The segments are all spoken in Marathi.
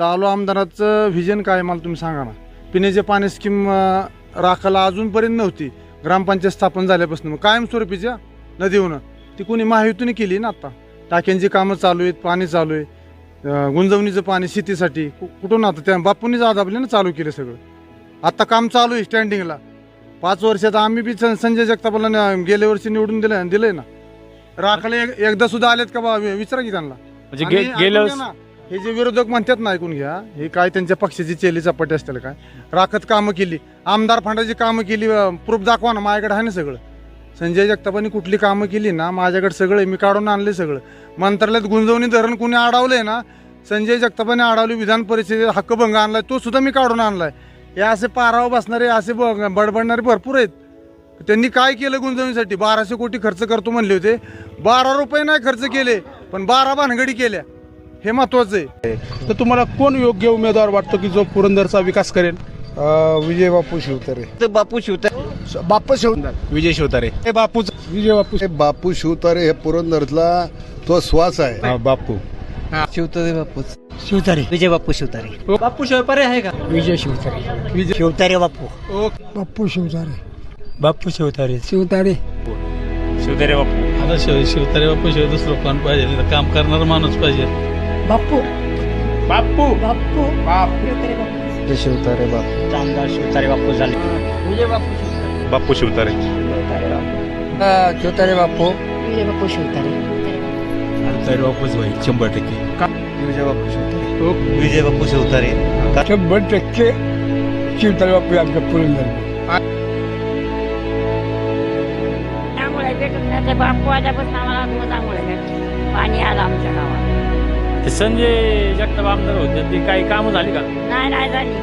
चालू आमदाराचं व्हिजन काय आहे मला तुम्ही सांगा ना. पिण्याचे पाणी स्कीम राखायला अजूनपर्यंत नव्हती. ग्रामपंचायत स्थापन झाल्यापासून. मग कायमस्वरूपीच्या नदीहून ती कोणी महायुतीने केली ना आता. टाक्यांची कामं चालू आहेत पाणी चालू आहे. गुंजवणीचं पाणी शेतीसाठी. कुठून आता त्या बापूंनीच आदाबले ना चालू केलं सगळं. आता काम चालू आहे स्टँडिंगला पाच वर्षात आम्ही बी संजय जगतापाला गेल्या वर्षी निवडून दिलं दिलंय ना. राखायला एक- एकदा सुद्धा आलेत का बा? विचारा की त्यांना. म्हणजे गेल्या हे जे विरोधक म्हणतात ना ऐकून घ्या. हे काय त्यांच्या पक्षाची चेली चपाटी असतील काय? राखत कामं केली. आमदार फंडाची कामं केली प्रूफ दाखवा ना माझ्याकडे आहे ना सगळं. संजय जगतापांनी कुठली कामं केली ना माझ्याकडे सगळं आहे, मी काढून आणले सगळं. मंत्रालयात गुंजवणी धरण कुणी अडवलंय ना संजय जगतापाने अडवली विधान परिषदेत हक्कभंग आणलाय तो सुद्धा मी काढून आणलाय. हे असे पारावर बसणारे असे ब- बडबडणारे भरपूर आहेत. त्यांनी काय केलं गुंजवणीसाठी? बाराशे कोटी खर्च करतो म्हणले होते. बारा रुपये नाही खर्च केले पण बारा भानगडी केल्या. हे महत्वाचं आहे. तर तुम्हाला कोण योग्य उमेदवार वाटतो की जो पुरंदरचा विकास करेल? विजय बापू शिवतारे. बापू शिवता बापू शिवतारे. विजय शिवतारे. हे बापूच. विजय बापू हे बापू शिवतारे हे पुरंदरला तो श्वास आहे. बापू. शिवतारे बापूच. शिवतारे. विजय बाप्पू शिवतारे. बापू शिवतारे आहे का? विजय शिवतारे. शिवतारे बाप्पू बाप्पू शिवतारे. बाप्पू शिवतारे. शिवतारे. शिवतारे बापू. आता शिव शिवतारे बापू शिवाय दुसरं कोण पाहिजे? काम करणारा माणूस पाहिजे. बाप्पू. बापू. बाप्पू. शिवतारे बापू आमदार शिवतारे बाप्पू झाले. विजय बाप्पू बापू शिवतारे. शिवतारे बाप्पू. विजय बाप्पू. शिवतारे. शिवतारे बापूच होईल शंभर टक्के. विजय बापू शिवतारे. विजय बापू शिवतारे. शंभर टक्के. शिवतारे बाप्पू आमच्या पुरंदर त्यामुळे भेटून नाही ते बापू आल्यापासून आम्हाला पाणी आलं आमच्या गावात. ते संजय जगताप आमदार होते ते काही कामं झाली का? नाही नाही झाली.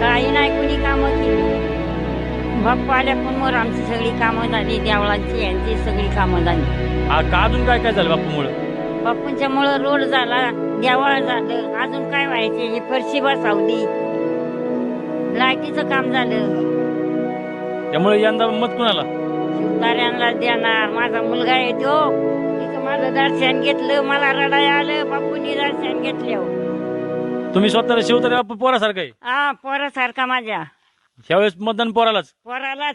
काही नाही कुणी कामं केली. बाप्पू आल्यापासून आमची सगळी कामं झाली देवळांची यांची सगळी कामं झाली. आ, का अजून काय काय झालं बापूमुळं बाप्पूंच्या मुळे रोड झाला देवळ झालं अजून काय व्हायचे ही फरशी बसवली लाईटीचं काम झालं. त्यामुळे यंदा मत कुणाला? शिवतार्यांना देणार माझा मुलगा आहे तो. माझं दर्शन घेतलं मला रडाय आलं बापूंनी दर्शन घेतलं. तुम्ही स्वतःला शिवतारे बापू पोरासारखं आहे? हा पोरासारखा माझ्या. ह्यावेळेस मतदान पोरालाच? पोराला